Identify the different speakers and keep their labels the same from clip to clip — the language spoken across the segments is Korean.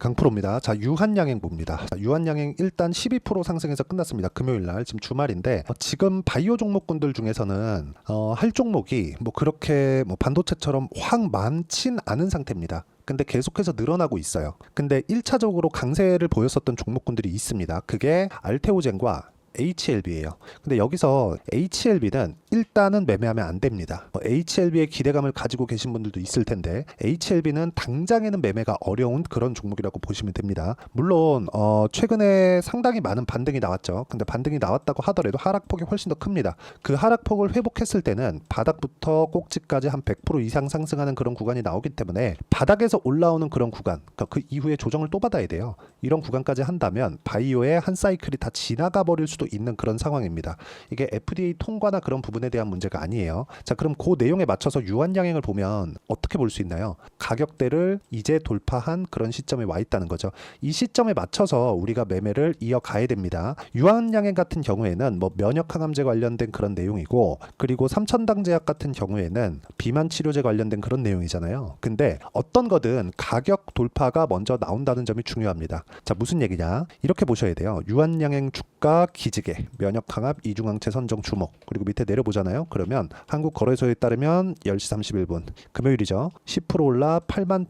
Speaker 1: 강프로입니다. 자, 유한양행 봅니다. 자, 유한양행 일단 12% 상승해서 끝났습니다. 금요일 날 지금 주말인데 어, 지금 바이오 종목군들 중에서는 어, 할 종목이 뭐 그렇게 뭐 반도체처럼 확 많진 않은 상태입니다. 근데 계속해서 늘어나고 있어요. 근데 1차적으로 강세를 보였었던 종목군들이 있습니다. 그게 알테오젠과 HLB예요. 근데 여기서 HLB는 일단은 매매하면 안 됩니다. 어, HLB에 기대감을 가지고 계신 분들도 있을 텐데 HLB는 당장에는 매매가 어려운 그런 종목이라고 보시면 됩니다. 물론 어, 최근에 상당히 많은 반등이 나왔죠. 근데 반등이 나왔다고 하더라도 하락폭이 훨씬 더 큽니다. 그 하락폭을 회복했을 때는 바닥부터 꼭지까지 한 100% 이상 상승하는 그런 구간이 나오기 때문에 바닥에서 올라오는 그런 구간, 그러니까 그 이후에 조정을 또 받아야 돼요. 이런 구간까지 한다면 바이오의 한 사이클이 다 지나가 버릴 수도 있는 그런 상황입니다. 이게 FDA 통과나 그런 부분에 대한 문제가 아니에요. 자, 그럼 그 내용에 맞춰서 유한양행을 보면 어떻게 볼 수 있나요? 가격대를 이제 돌파한 그런 시점에 와 있다는 거죠. 이 시점에 맞춰서 우리가 매매를 이어가야 됩니다. 유한양행 같은 경우에는 뭐 면역 항암제 관련된 그런 내용이고 그리고 삼천당 제약 같은 경우에는 비만 치료제 관련된 그런 내용이잖아요. 근데 어떤 거든 가격 돌파가 먼저 나온다는 점이 중요합니다. 자, 무슨 얘기냐? 이렇게 보셔야 돼요. 유한양행 주가 기 지개, 면역 항암 이중항체 선정 주목. 그리고 밑에 내려보잖아요. 그러면 한국 거래소에 따르면 10시 31분 금요일이죠. 10% 올라 8만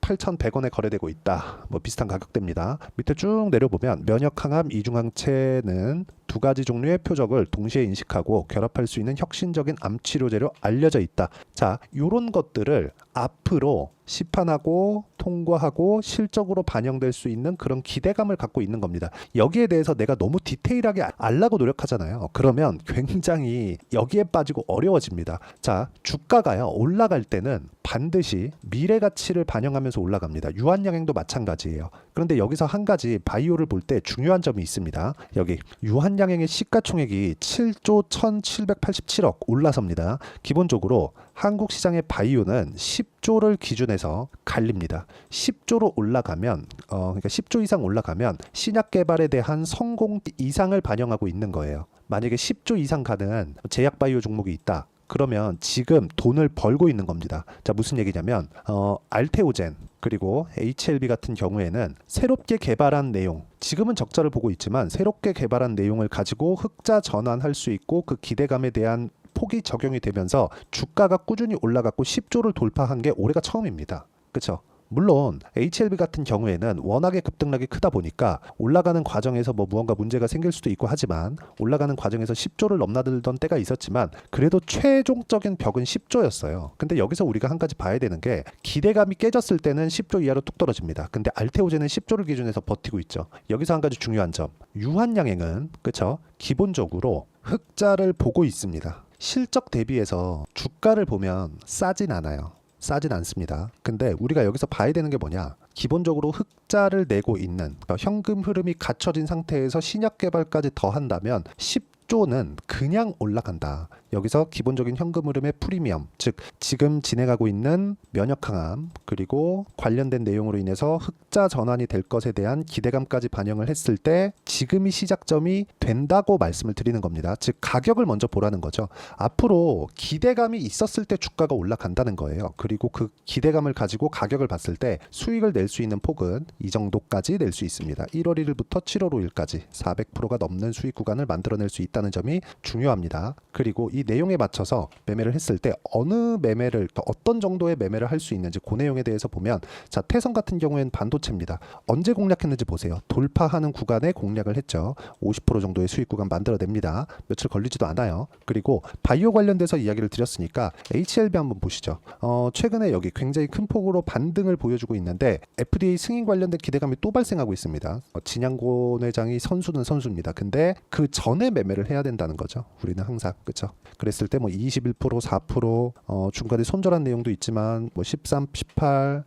Speaker 1: 8,100원에 거래되고 있다. 뭐 비슷한 가격대입니다. 밑에 쭉 내려보면 면역 항암 이중항체는 두 가지 종류의 표적을 동시에 인식하고 결합할 수 있는 혁신적인 암 치료제로 알려져 있다. 자, 요런 것들을 앞으로 시판하고 통과하고 실적으로 반영될 수 있는 그런 기대감을 갖고 있는 겁니다. 여기에 대해서 내가 너무 디테일하게 아, 알라고 노력하잖아요. 그러면 굉장히 여기에 빠지고 어려워집니다. 자, 주가가요. 올라갈 때는 반드시 미래 가치를 반영하면서 올라갑니다. 유한양행도 마찬가지예요. 그런데 여기서 한 가지 바이오를 볼 때 중요한 점이 있습니다. 여기 유한양 행의 시가총액이 7조 1,787억 올라섭니다. 기본적으로 한국 시장의 바이오는 10조를 기준해서 갈립니다. 10조로 올라가면 어 그러니까 10조 이상 올라가면 신약 개발에 대한 성공 이상을 반영하고 있는 거예요. 만약에 10조 이상 가는 제약 바이오 종목이 있다. 그러면 지금 돈을 벌고 있는 겁니다. 자, 무슨 얘기냐면 어 알테오젠 그리고 HLB 같은 경우에는 새롭게 개발한 내용 지금은 적자를 보고 있지만 새롭게 개발한 내용을 가지고 흑자 전환할 수 있고 그 기대감에 대한 폭이 적용이 되면서 주가가 꾸준히 올라갔고 10조를 돌파한 게 올해가 처음입니다. 그렇죠? 물론 HLB 같은 경우에는 워낙에 급등락이 크다 보니까 올라가는 과정에서 뭐 무언가 문제가 생길 수도 있고 하지만 올라가는 과정에서 10조를 넘나들던 때가 있었지만 그래도 최종적인 벽은 10조였어요. 근데 여기서 우리가 한 가지 봐야 되는 게 기대감이 깨졌을 때는 10조 이하로 뚝 떨어집니다. 근데 알테오제는 10조를 기준해서 버티고 있죠. 여기서 한 가지 중요한 점. 유한양행은 그렇죠? 기본적으로 흑자를 보고 있습니다. 실적 대비해서 주가를 보면 싸진 않아요. 싸진 않습니다. 근데 우리가 여기서 봐야 되는 게 뭐냐? 기본적으로 흑자를 내고 있는 그러니까 현금 흐름이 갖춰진 상태에서 신약 개발까지 더한다면 10조는 그냥 올라간다. 여기서 기본적인 현금 흐름의 프리미엄, 즉 지금 진행하고 있는 면역 항암 그리고 관련된 내용으로 인해서 흑자 전환이 될 것에 대한 기대감까지 반영을 했을 때 지금이 시작점이 된다고 말씀을 드리는 겁니다. 즉 가격을 먼저 보라는 거죠. 앞으로 기대감이 있었을 때 주가가 올라간다는 거예요. 그리고 그 기대감을 가지고 가격을 봤을 때 수익을 낼 수 있는 폭은 이 정도까지 낼 수 있습니다. 1월 1일부터 7월 5일까지 400%가 넘는 수익 구간을 만들어낼 수 있다는 점이 중요합니다. 그리고 이 내용에 맞춰서 매매를 했을 때 어느 매매를 또 어떤 정도의 매매를 할 수 있는지 그 내용에 대해서 보면 자 태성 같은 경우에는 반도체입니다. 언제 공략했는지 보세요. 돌파하는 구간에 공략을 했죠. 50% 정도의 수익 구간 만들어냅니다. 며칠 걸리지도 않아요. 그리고 바이오 관련돼서 이야기를 드렸으니까 HLB 한번 보시죠. 어, 최근에 여기 굉장히 큰 폭으로 반등을 보여주고 있는데 FDA 승인 관련된 기대감이 또 발생하고 있습니다. 어, 진양곤 회장이 선수는 선수입니다. 근데 그 전에 매매를 해야 된다는 거죠. 우리는 항상 그렇죠. 그랬을 때 뭐 21% 4% 어, 중간에 손절한 내용도 있지만 뭐 13, 18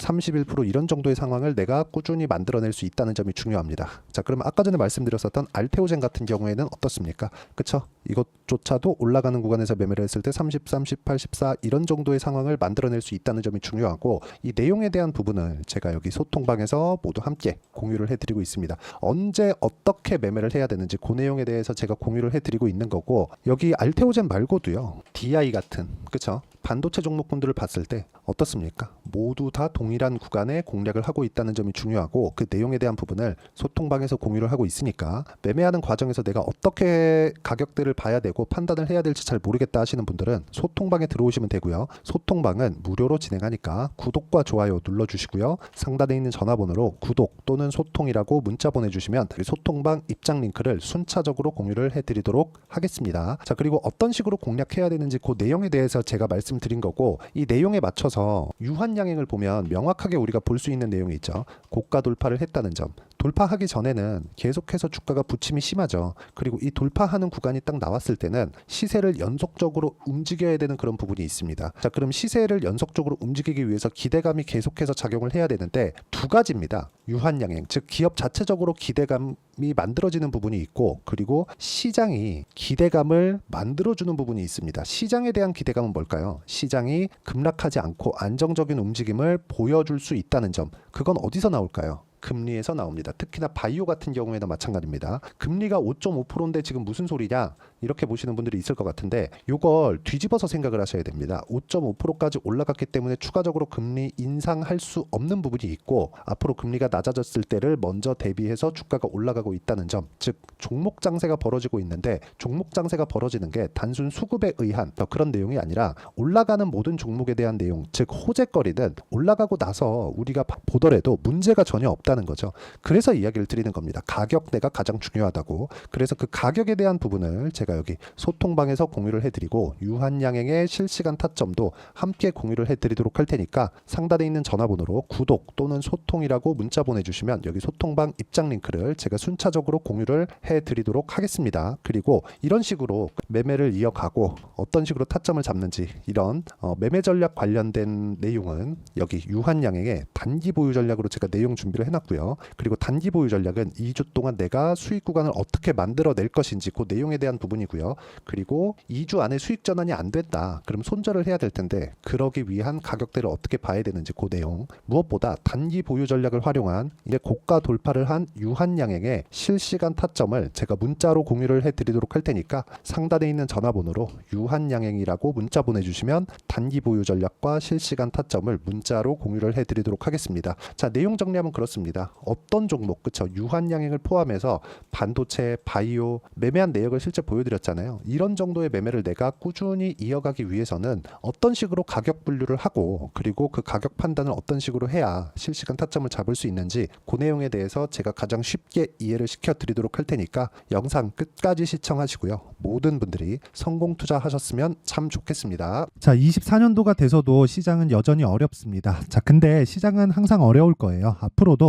Speaker 1: 31% 이런 정도의 상황을 내가 꾸준히 만들어낼 수 있다는 점이 중요합니다. 자, 그러면 아까 전에 말씀드렸었던 알테오젠 같은 경우에는 어떻습니까? 그쵸? 이것조차도 올라가는 구간에서 매매를 했을 때 33, 18, 14 이런 정도의 상황을 만들어낼 수 있다는 점이 중요하고 이 내용에 대한 부분을 제가 여기 소통방에서 모두 함께 공유를 해드리고 있습니다. 언제 어떻게 매매를 해야 되는지 그 내용에 대해서 제가 공유를 해드리고 있는 거고 여기 알테오젠 말고도요 DI 같은 그쵸? 반도체 종목군들을 봤을 때 어떻습니까? 모두 다 동일한 구간에 공략을 하고 있다는 점이 중요하고 그 내용에 대한 부분을 소통방에서 공유를 하고 있으니까 매매하는 과정에서 내가 어떻게 가격대를 봐야 되고 판단을 해야 될지 잘 모르겠다 하시는 분들은 소통방에 들어오시면 되고요. 소통방은 무료로 진행하니까 구독과 좋아요 눌러주시고요. 상단에 있는 전화번호로 구독 또는 소통이라고 문자 보내주시면 이 소통방 입장 링크를 순차적으로 공유를 해드리도록 하겠습니다. 자 그리고 어떤 식으로 공략해야 되는지 그 내용에 대해서 제가 말씀드린 거고 이 내용에 맞춰 서 유한양행을 보면 명확하게 우리가 볼 수 있는 내용이 있죠. 고가 돌파를 했다는 점. 돌파하기 전에는 계속해서 주가가 부침이 심하죠. 그리고 이 돌파하는 구간이 딱 나왔을 때는 시세를 연속적으로 움직여야 되는 그런 부분이 있습니다. 자, 그럼 시세를 연속적으로 움직이기 위해서 기대감이 계속해서 작용을 해야 되는데 두 가지입니다. 유한양행, 즉 기업 자체적으로 기대감이 만들어지는 부분이 있고 그리고 시장이 기대감을 만들어주는 부분이 있습니다. 시장에 대한 기대감은 뭘까요? 시장이 급락하지 않고 안정적인 움직임을 보여줄 수 있다는 점. 그건 어디서 나올까요? 금리에서 나옵니다. 특히나 바이오 같은 경우에도 마찬가지입니다. 금리가 5.5%인데 지금 무슨 소리냐? 이렇게 보시는 분들이 있을 것 같은데 이걸 뒤집어서 생각을 하셔야 됩니다. 5.5%까지 올라갔기 때문에 추가적으로 금리 인상할 수 없는 부분이 있고 앞으로 금리가 낮아졌을 때를 먼저 대비해서 주가가 올라가고 있다는 점, 즉 종목 장세가 벌어지고 있는데 종목 장세가 벌어지는 게 단순 수급에 의한 더 그런 내용이 아니라 올라가는 모든 종목에 대한 내용, 즉 호재거리는 올라가고 나서 우리가 보더라도 문제가 전혀 없다 는 거죠. 그래서 이야기를 드리는 겁니다. 가격대가 가장 중요하다고. 그래서 그 가격에 대한 부분을 제가 여기 소통방에서 공유를 해드리고 유한양행의 실시간 타점도 함께 공유를 해드리도록 할 테니까 상단에 있는 전화번호로 구독 또는 소통이라고 문자 보내주시면 여기 소통방 입장 링크를 제가 순차적으로 공유를 해드리도록 하겠습니다. 그리고 이런 식으로 매매를 이어가고 어떤 식으로 타점을 잡는지 이런 어, 매매 전략 관련된 내용은 여기 유한양행의 단기 보유 전략으로 제가 내용 준비를 해놨 고요. 그리고 단기 보유 전략은 2주 동안 내가 수익 구간을 어떻게 만들어낼 것인지 그 내용에 대한 부분이고요. 그리고 2주 안에 수익 전환이 안 됐다. 그럼 손절을 해야 될 텐데 그러기 위한 가격대를 어떻게 봐야 되는지 그 내용. 무엇보다 단기 보유 전략을 활용한 이제 고가 돌파를 한 유한양행의 실시간 타점을 제가 문자로 공유를 해드리도록 할 테니까 상단에 있는 전화번호로 유한양행이라고 문자 보내주시면 단기 보유 전략과 실시간 타점을 문자로 공유를 해드리도록 하겠습니다. 자 내용 정리하면 그렇습니다. 어떤 종목 그쵸 유한양행을 포함해서 반도체, 바이오 매매한 내역을 실제 보여드렸잖아요. 이런 정도의 매매를 내가 꾸준히 이어가기 위해서는 어떤 식으로 가격 분류를 하고 그리고 그 가격 판단을 어떤 식으로 해야 실시간 타점을 잡을 수 있는지 그 내용에 대해서 제가 가장 쉽게 이해를 시켜드리도록 할 테니까 영상 끝까지 시청하시고요. 모든 분들이 성공 투자하셨으면 참 좋겠습니다.
Speaker 2: 자, 24년도가 돼서도 시장은 여전히 어렵습니다. 자, 근데 시장은 항상 어려울 거예요. 앞으로도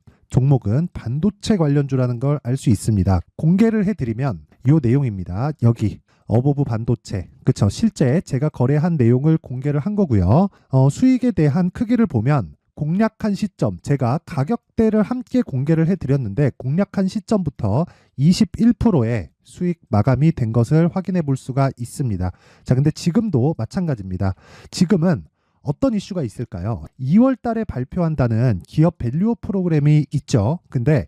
Speaker 2: 종목은 반도체 관련주라는 걸 알 수 있습니다. 공개를 해드리면 이 내용입니다. 여기 어보브 반도체 그쵸 실제 제가 거래한 내용을 공개를 한 거고요. 어, 수익에 대한 크기를 보면 공략한 시점 제가 가격대를 함께 공개를 해드렸는데 공략한 시점부터 21%의 수익 마감이 된 것을 확인해 볼 수가 있습니다. 자 근데 지금도 마찬가지입니다. 지금은 어떤 이슈가 있을까요? 2월 달에 발표한다는 기업 밸류어 프로그램이 있죠. 근데